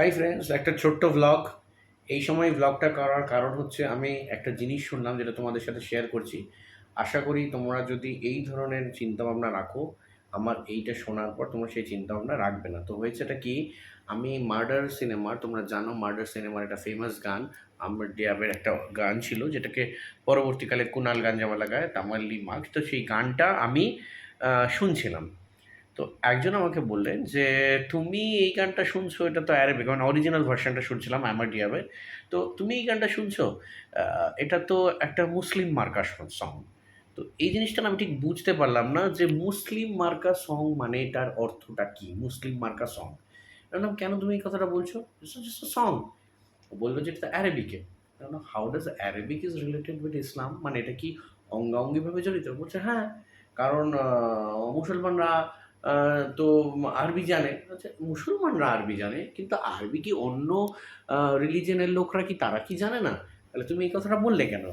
Hi friends একটা ছোট্ট vlog এই সময় ভ্লগটা করার কারণ হচ্ছে আমি একটা জিনিস শুনলাম যেটা তোমাদের সাথে শেয়ার করছি। আশা করি তোমরা যদি এই ধরনের চিন্তাভাবনা রাখো, আমার এইটা শোনার পর তোমরা সেই চিন্তাভাবনা রাখবে না। তো হয়েছেটা কি, আমি মার্ডার সিনেমার তোমরা জানো মার্ডার সিনেমার একটা ফেমাস গান। আমার ডিয়াবের একটা গান ছিল যেটাকে পরবর্তীকালে কুনাল গাঞ্জাওয়ালা গায়, তামাল্লি মার্ক তো সেই গানটা আমি শুনছিলাম। তো একজন আমাকে বললেন যে, তুমি এই গানটা শুনছো? এটা তো অ্যারাবিক মানে অরিজিনাল ভার্সনটা শুনছিলাম, আমার ডিয়াবে তো তুমি এই গানটা শুনছো? এটা তো একটা মুসলিম মার্কা সং তো এই জিনিসটা আমি ঠিক বুঝতে পারলাম না যে, মুসলিম মার্কা সং মানে এটার অর্থটা কি? মুসলিম মার্কা সং বললাম, কেন তুমি এই কথাটা বলছো? সং বলল যে, এটা অ্যারাবিকে how does Arabic is related with Islam মানে এটা কি অঙ্গাঙ্গিভাবে জড়িত? বলছে হ্যাঁ কারণ মুসলমানরা তো আরবি জানে। আচ্ছা মুসলমানরা আরবি জানে, কিন্তু আরবি কি অন্য রিলিজনের লোকরা কি, তারা কি জানে না? তাহলে তুমি এই কথাটা বললে কেন?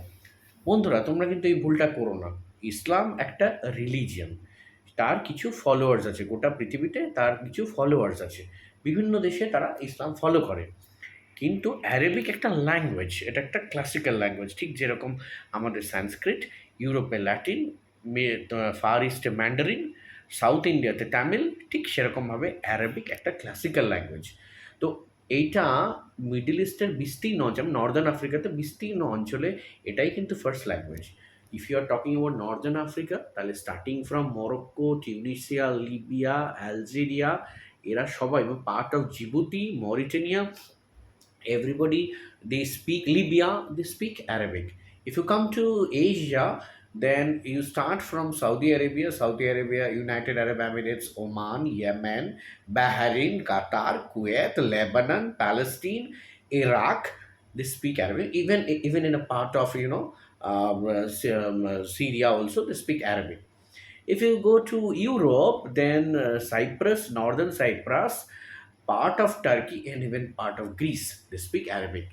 বন্ধুরা, তোমরা কিন্তু এই ভুলটা করো না। ইসলাম একটা রিলিজিয়ান তার কিছু ফলোয়ার্স আছে, গোটা পৃথিবীতে তার কিছু ফলোয়ার্স আছে। বিভিন্ন দেশে তারা ইসলাম ফলো করে। কিন্তু অ্যারেবিক একটা ল্যাঙ্গুয়েজ এটা একটা ক্লাসিক্যাল ল্যাঙ্গুয়েজ ঠিক যেরকম আমাদের সংস্কৃত, ইউরোপে ল্যাটিন ফার ইস্টে ম্যান্ডারিন সাউথ ইন্ডিয়াতে তামিল ঠিক সেরকমভাবে অ্যারাবিক একটা ক্লাসিক্যাল ল্যাঙ্গুয়েজ। তো এইটা মিডল ইস্টের বিস্তীর্ণ, যেমন নর্দার্ন আফ্রিকাতে বিস্তীর্ণ অঞ্চলে এটাই কিন্তু first language if you are talking about northern Africa তাহলে starting from Morocco Tunisia Libya Algeria এরা সবাই part of Djibouti Mauritania everybody, they speak libya, they speak arabic if you come to asia then you start from Saudi Arabia, Saudi Arabia, United Arab Emirates, Oman, Yemen, Bahrain, Qatar, Kuwait, Lebanon, Palestine, Iraq. They speak Arabic. Even even in a part of you know um, uh, um, uh, Syria also they speak Arabic. If you go to Europe, then uh, Cyprus, northern Cyprus, part of Turkey, and even part of Greece they speak Arabic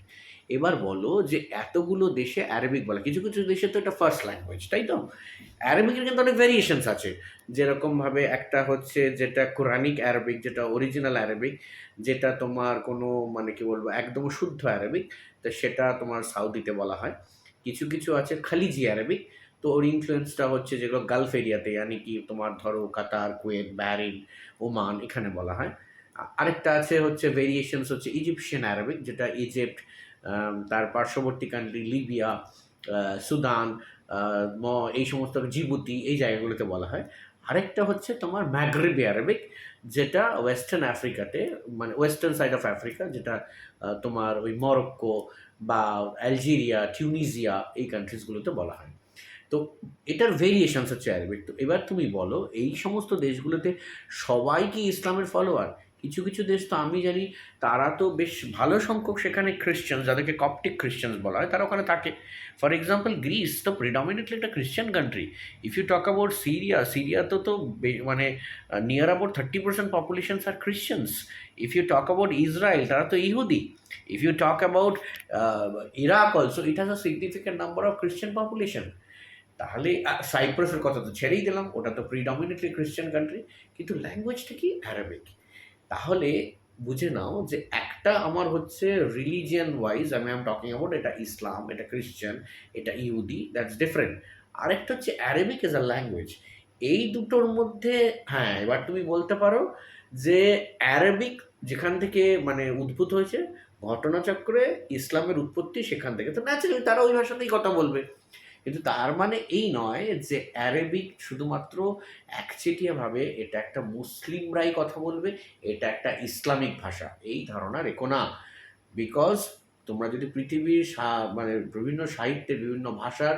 এবার বলো যে এতগুলো দেশে Arabic বলে, কিছু কিছু দেশে তো এটা ফার্স্ট ল্যাঙ্গুয়েজ তাই তো? অ্যারাবিকের কিন্তু অনেক ভ্যারিয়েশনস আছে। যেরকমভাবে একটা হচ্ছে যেটা কোরআনিক অ্যারাবিক যেটা অরিজিনাল অ্যারাবিক যেটা তোমার কোনো মানে কি বলব, একদম শুদ্ধ অ্যারাবিক তো সেটা তোমার সাউদিতে বলা হয়। কিছু কিছু আছে খালিজি অ্যারাবিক তো ওর ইনফ্লুয়েন্সটা হচ্ছে যেগুলো গালফ এরিয়াতে মানে কি তোমার ধরো কাতার কুয়েত ব্যারিন ওমান এখানে বলা হয়। আরেকটা আছে হচ্ছে ভেরিয়েশনস হচ্ছে ইজিপশিয়ান অ্যারাবিক যেটা ইজিপ্ট তার পার্শ্ববর্তী কান্ট্রি লিবিয়া সুদান এই সমস্ত জিবুতি, এই জায়গাগুলোতে বলা হয়। আরেকটা হচ্ছে তোমার ম্যাগ্রেবি অ্যারাবিক যেটা ওয়েস্টার্ন আফ্রিকাতে মানে ওয়েস্টার্ন সাইড অফ আফ্রিকা যেটা তোমার ওই মরক্কো বা অ্যালজেরিয়া টিউনিজিয়া এই কান্ট্রিজগুলোতে বলা হয়। তো এটার ভেরিয়েশনস হচ্ছে অ্যারাবিক তো এবার তুমি বলো, এই সমস্ত দেশগুলোতে সবাই কি ইসলামের ফলোয়ার কিছু কিছু দেশ তো আমি জানি তারা তো বেশ ভালো সংখ্যক সেখানে খ্রিশ্চান যাদেরকে কপটিক খ্রিশ্চানস বলা হয়, তারা ওখানে থাকে। ফর এক্সাম্পল গ্রিস তো প্রিডমিনেটলি একটা Christian country if you talk about Syria Syria তো মানে near about thirty percent populations are Christians if you talk about Israel তারা তো ইহুদি। If you talk about Iraq also it has a significant number of Christian population তাহলে সাইপ্রাসের কথা তো ছেড়েই দিলাম, ওটা তো প্রিডমিনেটলি খ্রিশ্চান কান্ট্রি কিন্তু ল্যাঙ্গুয়েজটা কি? অ্যারাবিক তাহলে বুঝে নাও যে একটা আমার হচ্ছে রিলিজিয়ান ওয়াইজ আমি আম টকিং অ্যাবাউট এটা ইসলাম, এটা খ্রিশ্চান এটা ইহুদি দ্যাটস ডিফারেন্ট আরেকটা হচ্ছে অ্যারেবিক এজ আ ল্যাঙ্গুয়েজ এই দুটোর মধ্যে হ্যাঁ এবার তুমি বলতে পারো যে অ্যারাবিক যেখান থেকে মানে উদ্ভূত হয়েছে, ঘটনাচক্রে ইসলামের উৎপত্তি সেখান থেকে। তো ন্যাচারালি তারা ওই ভাষাতেই কথা বলবে। কিন্তু তার মানে এই নয় যে অ্যারেবিক শুধুমাত্র একচেটিয়াভাবে এটা একটা মুসলিমরাই কথা বলবে, এটা একটা ইসলামিক ভাষা। এই ধারণা রেখো না। বিকজ তোমরা যদি পৃথিবীর মানে বিভিন্ন সাহিত্যে বিভিন্ন ভাষার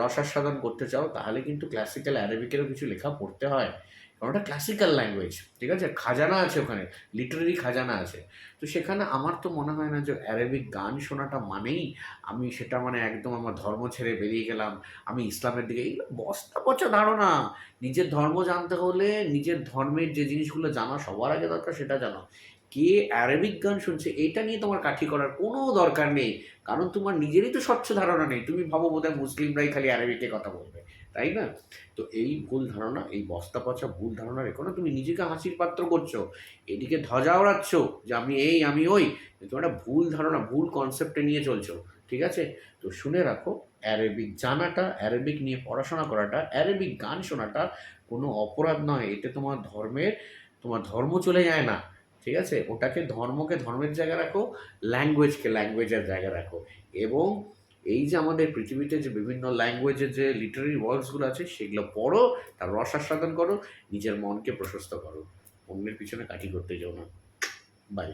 রসাস্বাদন করতে চাও, তাহলে কিন্তু ক্লাসিক্যাল অ্যারাবিকেরও কিছু লেখা পড়তে হয়। কারণ ওটা ক্লাসিক্যাল ল্যাঙ্গুয়েজ ঠিক আছে? খাজানা আছে ওখানে লিটারেরি খাজানা আছে। তো সেখানে আমার তো মনে হয় না যে অ্যারাবিক গান শোনাটা মানেই আমি সেটা মানে একদম আমার ধর্ম ছেড়ে বেরিয়ে গেলাম, আমি ইসলামের দিকে, এইগুলো বস্তা পচা ধারণা। নিজের ধর্ম জানতে হলে নিজের ধর্মের যে জিনিসগুলো জানা, সবার আগে দরকার সেটা জানো। কে অ্যারাবিক গান শুনছে, এটা নিয়ে তোমার কাঠি করার কোনো দরকার নেই। কারণ তোমার নিজেরই তো স্বচ্ছ ধারণা নেই, তুমি ভাবো বোধহয় মুসলিমরাই খালি অ্যারাবিকে কথা বলবে। তাই না? তো এই ভুল ধারণা, এই বস্তা পচা ভুল ধারণা রেখো না। তুমি নিজেকে হাসির পাত্র করছ। এদিকে ধ্বজা ওড়াচ্ছ যে আমি এই, আমি ওই। কিন্তু একটা ভুল ধারণা, ভুল কনসেপ্টে নিয়ে চলছো, ঠিক আছে? তো শুনে রাখো অ্যারেবিক জানাটা অ্যারেবিক নিয়ে পড়াশোনা করাটা অ্যারেবিক গান শোনাটা কোনো অপরাধ নয়। এতে তোমার ধর্মের, তোমার ধর্ম চলে যায় না, ঠিক আছে? ওটাকে ধর্মকে ধর্মের জায়গায় রাখো ল্যাঙ্গুয়েজকে ল্যাঙ্গুয়েজের জায়গায় রাখো। এবং এই যে আমাদের পৃথিবীতে যে বিভিন্ন ল্যাঙ্গুয়েজের যে লিটারি ওয়ার্কসগুলো আছে, সেগুলো পড়ো, তার রস আস্বাদন করো, নিজের মনকে প্রশস্ত করো। অন্যের পিছনে কাঠি করতে যাও না। বাই